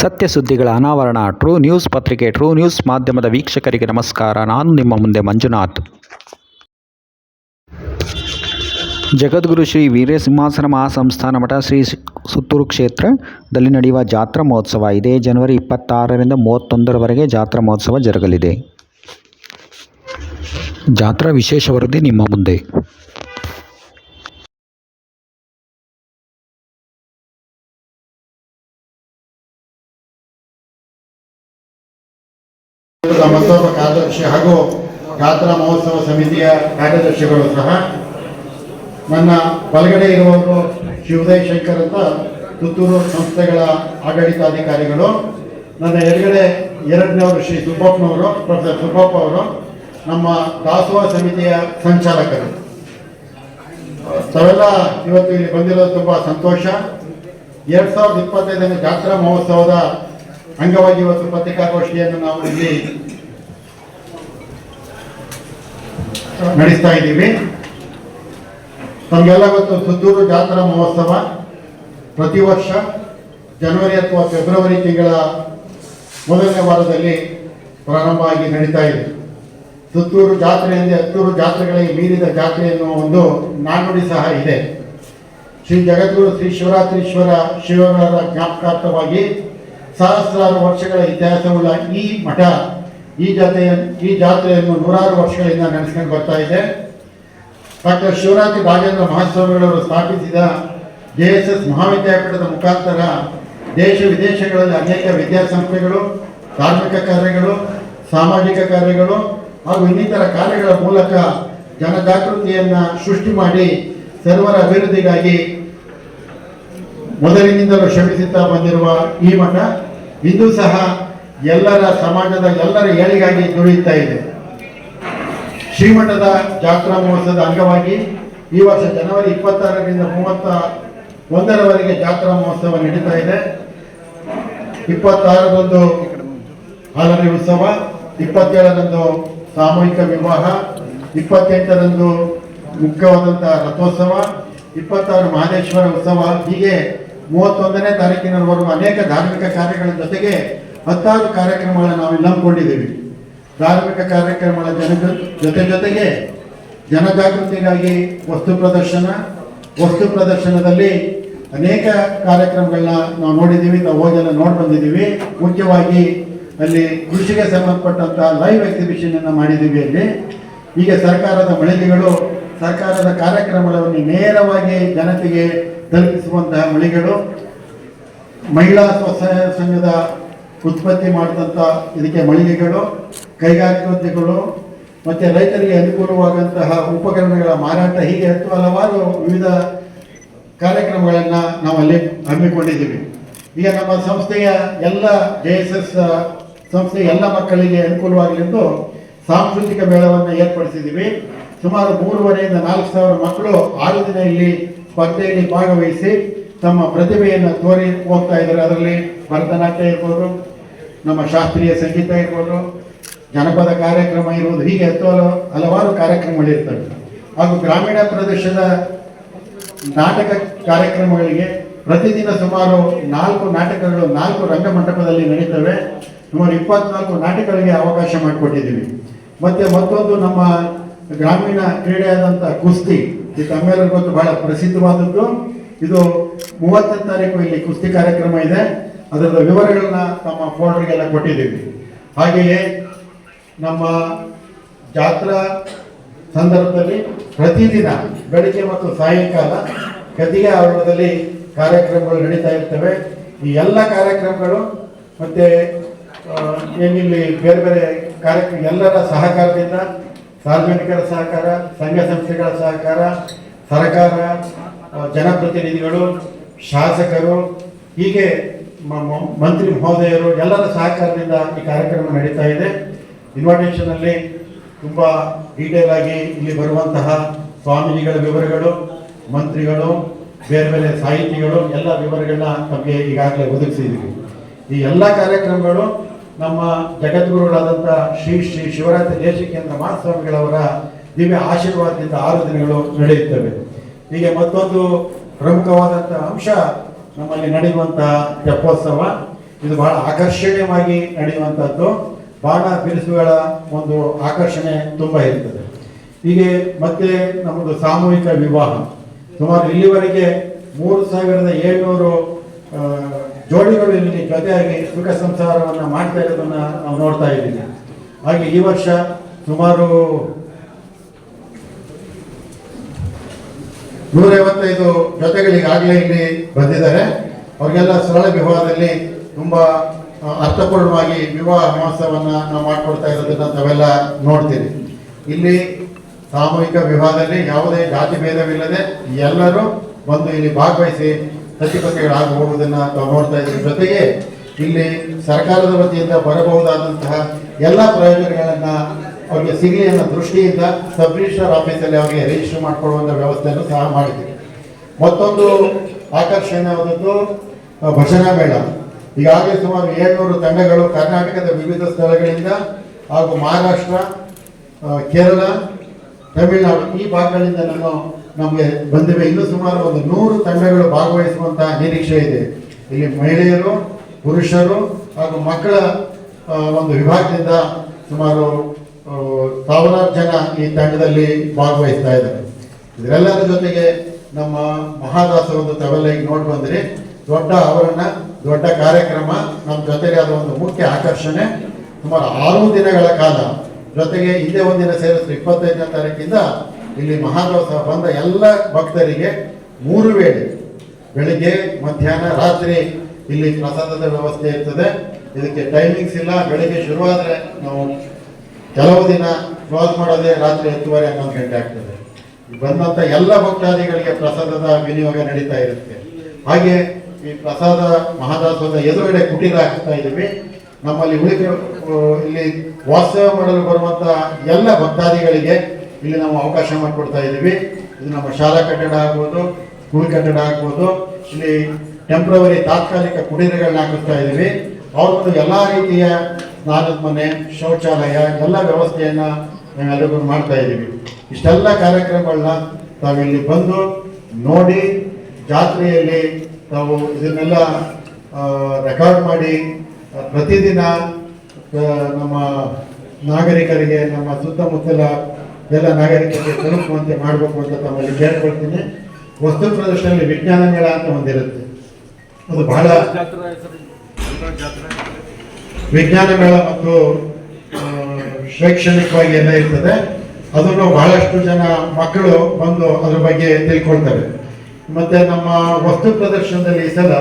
ಸತ್ಯ ಸುದ್ದಿಗಳ ಅನಾವರಣ. ಟ್ರೂ ನ್ಯೂಸ್ ಪತ್ರಿಕೆ, ಟ್ರೂ ನ್ಯೂಸ್ ಮಾಧ್ಯಮದ ವೀಕ್ಷಕರಿಗೆ ನಮಸ್ಕಾರ. ನಾನು ನಿಮ್ಮ ಮುಂದೆ ಮಂಜುನಾಥ್. ಜಗದ್ಗುರು ಶ್ರೀ ವೀರಸಿಂಹಾಸನ ಮಹಾಸಂಸ್ಥಾನ ಮಠ ಶ್ರೀ ಸುತ್ತೂರು ಕ್ಷೇತ್ರದಲ್ಲಿ ನಡೆಯುವ ಜಾತ್ರಾ ಮಹೋತ್ಸವ ಇದೇ. ಜನವರಿ ಇಪ್ಪತ್ತಾರರಿಂದ ಮೂವತ್ತೊಂದರವರೆಗೆ ಜಾತ್ರಾ ಮಹೋತ್ಸವ ಜರುಗಲಿದೆ. ಜಾತ್ರಾ ವಿಶೇಷ ವರದಿ ನಿಮ್ಮ ಮುಂದೆ. ಕ್ಷೇತ್ರದ ಮತ್ತೊಬ್ಬ ಕಾರ್ಯದರ್ಶಿ ಹಾಗೂ ಗಾತ್ರ ಮಹೋತ್ಸವ ಸಮಿತಿಯ ಕಾರ್ಯದರ್ಶಿಗಳು ಸಹ ನನ್ನ ಬಲಗಡೆ ಇರುವವರು ಶಿವದಯ ಶಂಕರ್ ಅಂತ ಪುತ್ತೂರು ಸಂಸ್ಥೆಗಳ ಆಡಳಿತಾಧಿಕಾರಿಗಳು. ನನ್ನ ಎಡಗಡೆ ಎರಡನೇವರು ಶ್ರೀ ಸುಬ್ಬಪ್ಪನವರು, ಪ್ರೊಫೆಸರ್ ಸುಬ್ಬಪ್ಪ ಅವರು, ನಮ್ಮ ದಾಸೋಹ ಸಮಿತಿಯ ಸಂಚಾಲಕರು. ತಾವೆಲ್ಲ ಇವತ್ತು ಇಲ್ಲಿ ಬಂದಿರೋದು ತುಂಬ ಸಂತೋಷ. ಎರಡು ಸಾವಿರದ ಇಪ್ಪತ್ತೈದನೇ ಜಾತ್ರಾ ಮಹೋತ್ಸವದ ಅಂಗವಾಗಿ ಇವತ್ತು ಪತ್ರಿಕಾಗೋಷ್ಠಿಯನ್ನು ನಾವು ಇಲ್ಲಿ ನಡೆಸ್ತಾ ಇದ್ದೀವಿ. ನಮಗೆಲ್ಲ ಗೊತ್ತು ಸುತ್ತೂರು ಜಾತ್ರಾ ಮಹೋತ್ಸವ ಪ್ರತಿ ವರ್ಷ ಜನವರಿ ಅಥವಾ ಫೆಬ್ರವರಿ ತಿಂಗಳ ಮೊದಲನೇ ವಾರದಲ್ಲಿ ಪ್ರಾರಂಭ ಆಗಿ ನಡೀತಾ ಇದೆ. ಸುತ್ತೂರು ಜಾತ್ರೆ ಎಂದೇ ಹತ್ತೂರು ಜಾತ್ರೆಗಳಿಗೆ ಮೀರಿದ ಜಾತ್ರೆ ಎನ್ನುವ ಒಂದು ನಾಣ್ಣುಡಿ ಸಹ ಇದೆ. ಶ್ರೀ ಜಗದ್ಗುರು ಶ್ರೀ ಶಿವರಾತ್ರೀಶ್ವರ ಶಿವರ ಜ್ಞಾಪಕಾರ್ಥವಾಗಿ ಸಹಸ್ರಾರು ವರ್ಷಗಳ ಇತಿಹಾಸವುಳ್ಳ ಈ ಮಠ ಈ ಜಾತ್ರೆಯ ಈ ಜಾತ್ರೆಯನ್ನು ನೂರಾರು ವರ್ಷಗಳಿಂದ ನಡೆಸ್ಕೊಂಡು ಬರ್ತಾ ಇದೆ. ಡಾಕ್ಟರ್ ಶಿವರಾತ್ರಿ ರಾಜೇಂದ್ರ ಮಹಾಸ್ವಾಮಿಗಳವರು ಸ್ಥಾಪಿಸಿದ ಜೆ ಎಸ್ ಎಸ್ ಮಹಾವಿದ್ಯಾಪೀಠದ ಮುಖಾಂತರ ದೇಶ ವಿದೇಶಗಳಲ್ಲಿ ಅನೇಕ ವಿದ್ಯಾಸಂಸ್ಥೆಗಳು, ಧಾರ್ಮಿಕ ಕಾರ್ಯಗಳು, ಸಾಮಾಜಿಕ ಕಾರ್ಯಗಳು ಹಾಗೂ ಇನ್ನಿತರ ಕಾರ್ಯಗಳ ಮೂಲಕ ಜನಜಾಗೃತಿಯನ್ನು ಸೃಷ್ಟಿ ಮಾಡಿ ಸರ್ವರ ಅಭಿವೃದ್ಧಿಗಾಗಿ ಮೊದಲಿನಿಂದಲೂ ಶ್ರಮಿಸುತ್ತಾ ಬಂದಿರುವ ಈ ಮಠ ಇಂದು ಸಹ ಎಲ್ಲರ ಸಮಾಜದ ಎಲ್ಲರ ಏಳಿಗಾಗಿ ದುಡಿಯುತ್ತಾ ಇದೆ. ಶ್ರೀಮಠದ ಜಾತ್ರಾ ಮಹೋತ್ಸವದ ಅಂಗವಾಗಿ ಈ ವರ್ಷ ಜನವರಿ ಇಪ್ಪತ್ತಾರರಿಂದ ಮೂವತ್ತ ಒಂದರವರೆಗೆ ಜಾತ್ರಾ ಮಹೋತ್ಸವ ನಡೀತಾ ಇದೆ. ಇಪ್ಪತ್ತಾರರಂದು ಹಾಲರಿ ಉತ್ಸವ, ಇಪ್ಪತ್ತೇಳರಂದು ಸಾಮೂಹಿಕ ವಿವಾಹ, ಇಪ್ಪತ್ತೆಂಟರಂದು ಮುಖ್ಯವಾದಂತಹ ರಥೋತ್ಸವ, ಇಪ್ಪತ್ತಾರು ಮಹದೇಶ್ವರ ಉತ್ಸವ. ಹೀಗೆ ಮೂವತ್ತೊಂದನೇ ತಾರೀಕಿನವರೆಗೂ ಅನೇಕ ಧಾರ್ಮಿಕ ಕಾರ್ಯಗಳ ಜೊತೆಗೆ ಹತ್ತಾರು ಕಾರ್ಯಕ್ರಮಗಳನ್ನು ನಾವು ಇಲ್ಲಿ ಧಾರ್ಮಿಕ ಕಾರ್ಯಕ್ರಮಗಳ ಜನ ಜೊತೆ ಜೊತೆಗೆ ಜನಜಾಗೃತಿಗಾಗಿ ವಸ್ತು ಪ್ರದರ್ಶನ, ವಸ್ತು ಪ್ರದರ್ಶನದಲ್ಲಿ ಅನೇಕ ಕಾರ್ಯಕ್ರಮಗಳನ್ನ ನಾವು ನೋಡಿದ್ದೀವಿ, ನಾವು ಹೋಗೆಲ್ಲ ನೋಡಿ ಬಂದಿದ್ದೀವಿ. ಮುಖ್ಯವಾಗಿ ಅಲ್ಲಿ ಕೃಷಿಗೆ ಸಂಬಂಧಪಟ್ಟಂತಹ ಲೈವ್ ಎಕ್ಸಿಬಿಷನ್ ಅನ್ನು ಮಾಡಿದ್ದೀವಿ ಅಲ್ಲಿ. ಹೀಗೆ ಸರ್ಕಾರದ ಮಳಿಗೆಗಳು, ಸರ್ಕಾರದ ಕಾರ್ಯಕ್ರಮಗಳನ್ನು ನೇರವಾಗಿ ಜನತೆಗೆ ತಲುಪಿಸುವಂತಹ ಮಳಿಗೆಗಳು. ಮಹಿಳಾ ಸ್ವಸಹಾಯ ಸಂಘದ ಉತ್ಪತ್ತಿ ಮಾಡಿದಂಥ ಇದಕ್ಕೆ ಮಳಿಗೆಗಳು ಕೈಗಾರಿಕೋದ್ಯಗಳು ಮತ್ತು ರೈತರಿಗೆ ಅನುಕೂಲವಾಗಂತಹ ಉಪಕರಣಗಳ ಮಾರಾಟ ಹೀಗೆ ಹತ್ತು ಹಲವಾರು ವಿವಿಧ ಕಾರ್ಯಕ್ರಮಗಳನ್ನು ನಾವು ಅಲ್ಲಿ ಹಮ್ಮಿಕೊಂಡಿದ್ದೀವಿ. ಈಗ ನಮ್ಮ ಸಂಸ್ಥೆಯ ಎಲ್ಲ ಜೆ ಎಸ್ ಎಸ್ ಸಂಸ್ಥೆಯ ಎಲ್ಲ ಮಕ್ಕಳಿಗೆ ಅನುಕೂಲವಾಗಲೆಂದು ಸಾಂಸ್ಕೃತಿಕ ಮೇಳವನ್ನು ಏರ್ಪಡಿಸಿದ್ದೀವಿ. ಸುಮಾರು ಮೂರುವರೆಯಿಂದ ನಾಲ್ಕು ಸಾವಿರ ಮಕ್ಕಳು ಆರು ದಿನ ಇಲ್ಲಿ ಸ್ಪರ್ಧೆಯಲ್ಲಿ ಭಾಗವಹಿಸಿ ತಮ್ಮ ಪ್ರತಿಭೆಯನ್ನು ತೋರಿ ಹೋಗ್ತಾ ಇದ್ದಾರೆ. ಅದರಲ್ಲಿ ಭರತನಾಟ್ಯ ಇರ್ಬೋದು ನಮ್ಮ ಶಾಸ್ತ್ರೀಯ ಸಂಗೀತ ಇರ್ಬೋದು, ಜನಪದ ಕಾರ್ಯಕ್ರಮ ಇರುವುದು ಹೀಗೆ ಹತ್ತು ಹಲವು ಹಲವಾರು ಕಾರ್ಯಕ್ರಮಗಳಿರ್ತವೆ ಹಾಗೂ ಗ್ರಾಮೀಣ ಪ್ರದೇಶದ ನಾಟಕ ಕಾರ್ಯಕ್ರಮಗಳಿಗೆ ಪ್ರತಿದಿನ ಸುಮಾರು ನಾಲ್ಕು ನಾಟಕಗಳು, ನಾಲ್ಕು ರಂಗಮಂಟಪದಲ್ಲಿ ನಡೀತವೆ. ಸುಮಾರು ಇಪ್ಪತ್ನಾಲ್ಕು ನಾಟಕಗಳಿಗೆ ಅವಕಾಶ ಮಾಡಿಕೊಟ್ಟಿದ್ದೀವಿ. ಮತ್ತೆ ಮತ್ತೊಂದು ನಮ್ಮ ಗ್ರಾಮೀಣ ಕ್ರೀಡೆಯಾದಂಥ ಕುಸ್ತಿ, ಇದು ತಮ್ಮೆಲ್ಲರಿಗೂ ಬಹಳ ಪ್ರಸಿದ್ಧವಾದದ್ದು. ಇದು ಮೂವತ್ತನೇ ತಾರೀಕು ಇಲ್ಲಿ ಕುಸ್ತಿ ಕಾರ್ಯಕ್ರಮ ಇದೆ. ಅದರ ವಿವರಗಳನ್ನ ತಮ್ಮ ಫೋಲ್ಡರ್ಗೆಲ್ಲ ಕೊಟ್ಟಿದ್ದೀವಿ. ಹಾಗೆಯೇ ನಮ್ಮ ಜಾತ್ರಾ ಸಂದರ್ಭದಲ್ಲಿ ಪ್ರತಿದಿನ ಬೆಳಿಗ್ಗೆ ಮತ್ತು ಸಾಯಂಕಾಲ ಕದಿಯ ಆವರಣದಲ್ಲಿ ಕಾರ್ಯಕ್ರಮಗಳು ನಡೀತಾ ಇರ್ತವೆ. ಈ ಎಲ್ಲ ಕಾರ್ಯಕ್ರಮಗಳು ಮತ್ತೆ ಏನಿಲ್ಲಿ ಬೇರೆ ಬೇರೆ ಕಾರ್ಯಕ್ರಮ ಎಲ್ಲರ ಸಹಕಾರದಿಂದ ಸಾರ್ವಜನಿಕರ ಸಹಕಾರ, ಸಂಘ ಸಂಸ್ಥೆಗಳ ಸಹಕಾರ, ಸರ್ಕಾರ ಜನಪ್ರತಿನಿಧಿಗಳು, ಶಾಸಕರು ಹೀಗೆ ಮಂತ್ರಿ ಮಹೋದಯರು ಎಲ್ಲರ ಸಹಕಾರದಿಂದ ಈ ಕಾರ್ಯಕ್ರಮ ನಡೀತಾ ಇದೆ. ಇನ್ವಿಟೇಷನಲ್ಲಿ ತುಂಬಾ ಡೀಟೇಲ್ ಆಗಿ ಇಲ್ಲಿ ಬರುವಂತಹ ಸ್ವಾಮೀಜಿಗಳ ವಿವರಗಳು, ಮಂತ್ರಿಗಳು, ಬೇರೆ ಬೇರೆ ಸಾಹಿತಿಗಳು, ಎಲ್ಲ ವಿವರಗಳನ್ನ ನಮಗೆ ಈಗಾಗಲೇ ಒದಗಿಸಿದ್ದೀವಿ. ಈ ಎಲ್ಲ ಕಾರ್ಯಕ್ರಮಗಳು ನಮ್ಮ ಜಗದ್ಗುರುಗಳಾದಂಥ ಶ್ರೀ ಶ್ರೀ ಶಿವರಾತ್ರಿ ದೇಶಿಕೇಂದ್ರ ಮಹಾಸ್ವಾಮಿಗಳವರ ದಿವ್ಯ ಆಶೀರ್ವಾದದಿಂದ ಆರು ದಿನಗಳು ನಡೆಯುತ್ತವೆ. ಹೀಗೆ ಮತ್ತೊಂದು ಪ್ರಮುಖವಾದಂಥ ಅಂಶ ನಮ್ಮಲ್ಲಿ ನಡೆಯುವಂತಹ ತೆಪ್ಪೋತ್ಸವ ಇದು ಬಹಳ ಆಕರ್ಷಣೀಯವಾಗಿ ನಡೆಯುವಂಥದ್ದು ಬಾಣ ಬಿರುಸುಗಳ ಒಂದು ಆಕರ್ಷಣೆ ತುಂಬ ಇರ್ತದೆ. ಹೀಗೆ ಮತ್ತೆ ನಮ್ಮದು ಸಾಮೂಹಿಕ ವಿವಾಹ. ಸುಮಾರು ಇಲ್ಲಿವರೆಗೆ ಮೂರು ಸಾವಿರದ ಏಳ್ನೂರು ಜೋಡಿಗಳು ಇಲ್ಲಿ ಜೊತೆಯಾಗಿ ಸುಖ ಸಂಸಾರವನ್ನು ಮಾಡ್ತಾ ಇರೋದನ್ನು ನಾವು ನೋಡ್ತಾ ಇದ್ದೀವಿ. ಹಾಗೆ ಈ ವರ್ಷ ಸುಮಾರು ನೂರೈವತ್ತೈದು ಜೊತೆಗಳಿಗಾಗಲೇ ಇಲ್ಲಿ ಬಂದಿದ್ದಾರೆ. ಅವರಿಗೆಲ್ಲ ಸರಳ ವಿವಾಹದಲ್ಲಿ ತುಂಬ ಅರ್ಥಪೂರ್ಣವಾಗಿ ವಿವಾಹ ಮಹೋತ್ಸವನ್ನ ನಾವು ಮಾಡಿಕೊಡ್ತಾ ಇರೋದನ್ನ ತಾವೆಲ್ಲ ನೋಡ್ತೀರಿ ಇಲ್ಲಿ ಸಾಮೂಹಿಕ ವಿವಾಹದಲ್ಲಿ ಯಾವುದೇ ಜಾತಿ ಭೇದವಿಲ್ಲದೆ ಎಲ್ಲರೂ ಬಂದು ಇಲ್ಲಿ ಭಾಗವಹಿಸಿ ಸತಿಪತಿಗಳಾಗಿ ಹೋಗುವುದನ್ನು ತಾವು ನೋಡ್ತಾ ಇದ್ದೀವಿ. ಜೊತೆಗೆ ಇಲ್ಲಿ ಸರ್ಕಾರದ ವತಿಯಿಂದ ಬರಬಹುದಾದಂತಹ ಎಲ್ಲ ಪ್ರಯೋಜನಗಳನ್ನ ಅವರಿಗೆ ಸಿಗಲಿ ಅನ್ನೋ ದೃಷ್ಟಿಯಿಂದ ಸಬ್ ರಿಜಿಸ್ಟರ್ ಆಫೀಸಲ್ಲಿ ಅವರಿಗೆ ರಿಜಿಸ್ಟರ್ ಮಾಡಿಕೊಡುವಂಥ ವ್ಯವಸ್ಥೆಯನ್ನು ಸಹ ಮಾಡಿದ್ದೀವಿ. ಮತ್ತೊಂದು ಆಕರ್ಷಣೀಯವಾದದ್ದು ಭಜನ ಮೇಳ. ಈಗಾಗಲೇ ಸುಮಾರು ಏಳ್ನೂರು ತಂಡಗಳು ಕರ್ನಾಟಕದ ವಿವಿಧ ಸ್ಥಳಗಳಿಂದ ಹಾಗೂ ಮಹಾರಾಷ್ಟ್ರ ಕೇರಳ, ತಮಿಳುನಾಡು ಈ ಭಾಗಗಳಿಂದ ನಮ್ಮ, ನಮಗೆ ಬಂದಿವೆ. ಇನ್ನೂ ಸುಮಾರು ಒಂದು ನೂರು ತಂಡಗಳು ಭಾಗವಹಿಸುವಂತಹ ನಿರೀಕ್ಷೆ ಇದೆ. ಇಲ್ಲಿ ಮಹಿಳೆಯರು, ಪುರುಷರು ಹಾಗೂ ಮಕ್ಕಳ ಒಂದು ವಿಭಾಗದಿಂದ ಸುಮಾರು ಸಾವಿರಾರು ಜನ ಈ ತಂಡದಲ್ಲಿ ಭಾಗವಹಿಸ್ತಾ ಇದ್ದಾರೆ. ಇದರೆಲ್ಲರ ಜೊತೆಗೆ ನಮ್ಮ ಮಹಾದಾಸರ ಒಂದು ಈಗ ನೋಡಿ ಬಂದ್ರಿ. ದೊಡ್ಡ ಅವರನ್ನ ದೊಡ್ಡ ಕಾರ್ಯಕ್ರಮ, ನಮ್ಮ ಜೊತೆಗೆ ಅದು ಒಂದು ಮುಖ್ಯ ಆಕರ್ಷಣೆ. ಸುಮಾರು ಆರು ದಿನಗಳ ಕಾಲ ಜೊತೆಗೆ ಹಿಂದೆ ಒಂದಿನ ಸೇರಿಸಿದ್ರೆ ಇಪ್ಪತ್ತೈದನೇ ತಾರೀಕಿಂದ ಇಲ್ಲಿ ಮಹಾದೋಸ ಬಂದ ಎಲ್ಲ ಭಕ್ತರಿಗೆ ಮೂರು ವೇಳೆ ಬೆಳಿಗ್ಗೆ, ಮಧ್ಯಾಹ್ನ, ರಾತ್ರಿ ಇಲ್ಲಿ ಪ್ರಸಾದದ ವ್ಯವಸ್ಥೆ ಇರ್ತದೆ. ಇದಕ್ಕೆ ಟೈಮಿಂಗ್ಸ್ ಇಲ್ಲ. ಬೆಳಿಗ್ಗೆ ಶುರುವಾದ್ರೆ ನಾವು ಕೆಲವು ದಿನ ಕ್ಲೋಸ್ ಮಾಡೋದೇ ರಾತ್ರಿ ಹತ್ತುವರೆ ಹನ್ನೊಂದು ಗಂಟೆ ಆಗ್ತದೆ. ಬಂದಂತ ಎಲ್ಲ ಭಕ್ತಾದಿಗಳಿಗೆ ಪ್ರಸಾದದ ವಿನಿಯೋಗ ನಡೀತಾ ಇರುತ್ತೆ. ಹಾಗೆ ಈ ಪ್ರಸಾದ ಮಹಾದಾಸದ ಎದುರುಗಡೆ ಕುಟೀರ ಹಾಕ್ತಾ ಇದ್ದೀವಿ. ನಮ್ಮಲ್ಲಿ ಉಳಿದ ಇಲ್ಲಿ ವಾಸ್ತವ ಮಾಡಲು ಬರುವಂಥ ಎಲ್ಲ ಭಕ್ತಾದಿಗಳಿಗೆ ಇಲ್ಲಿ ನಾವು ಅವಕಾಶ ಮಾಡಿಕೊಡ್ತಾ ಇದ್ದೀವಿ. ಇದು ನಮ್ಮ ಶಾಲಾ ಕಟ್ಟಡ ಆಗ್ಬೋದು, ಸ್ಕೂಲ್ ಕಟ್ಟಡ ಆಗ್ಬೋದು. ಇಲ್ಲಿ ಟೆಂಪ್ರವರಿ ತಾತ್ಕಾಲಿಕ ಕುಟೀರಗಳನ್ನ ಹಾಕಿಸ್ತಾ ಇದ್ದೀವಿ. ಅವ್ರದ್ದು ಎಲ್ಲ ರೀತಿಯ ಸ್ನಾನದ ಮನೆ ಶೌಚಾಲಯ, ಎಲ್ಲ ವ್ಯವಸ್ಥೆಯನ್ನ ನಾವೆಲ್ಲರಿಗೂ ಮಾಡ್ತಾ ಇದ್ದೀವಿ. ಇಷ್ಟೆಲ್ಲ ಕಾರ್ಯಕ್ರಮಗಳನ್ನ ತಾವಿಲ್ಲಿ ಬಂದು ನೋಡಿ ಜಾತ್ರೆಯಲ್ಲಿ ತಾವು ಇದನ್ನೆಲ್ಲ ರೆಕಾರ್ಡ್ ಮಾಡಿ, ಪ್ರತಿದಿನ ನಮ್ಮ ನಾಗರಿಕರಿಗೆ, ನಮ್ಮ ಸುತ್ತಮುತ್ತಲ ಎಲ್ಲ ನಾಗರಿಕರಿಗೆ ತಲುಪುವಂತೆ ಮಾಡಬೇಕು ಅಂತ ತಮ್ಮಲ್ಲಿ ಕೇಳ್ಕೊಳ್ತೀನಿ. ವಸ್ತು ಪ್ರದರ್ಶನದಲ್ಲಿ ವಿಜ್ಞಾನ ಮೇಳ ಅಂತ ಒಂದಿರುತ್ತೆ. ಅದು ಬಹಳ ವಿಜ್ಞಾನ ಮೇಳ ಮತ್ತು ಶೈಕ್ಷಣಿಕವಾಗಿ ಎಲ್ಲ ಇರ್ತದೆ. ಅದನ್ನು ಬಹಳಷ್ಟು ಜನ ಮಕ್ಕಳು ಬಂದು ಅದ್ರ ಬಗ್ಗೆ ತಿಳ್ಕೊಳ್ತಾರೆ. ಮತ್ತೆ ನಮ್ಮ ವಸ್ತು ಪ್ರದರ್ಶನದಲ್ಲಿ ಈ ಸಲ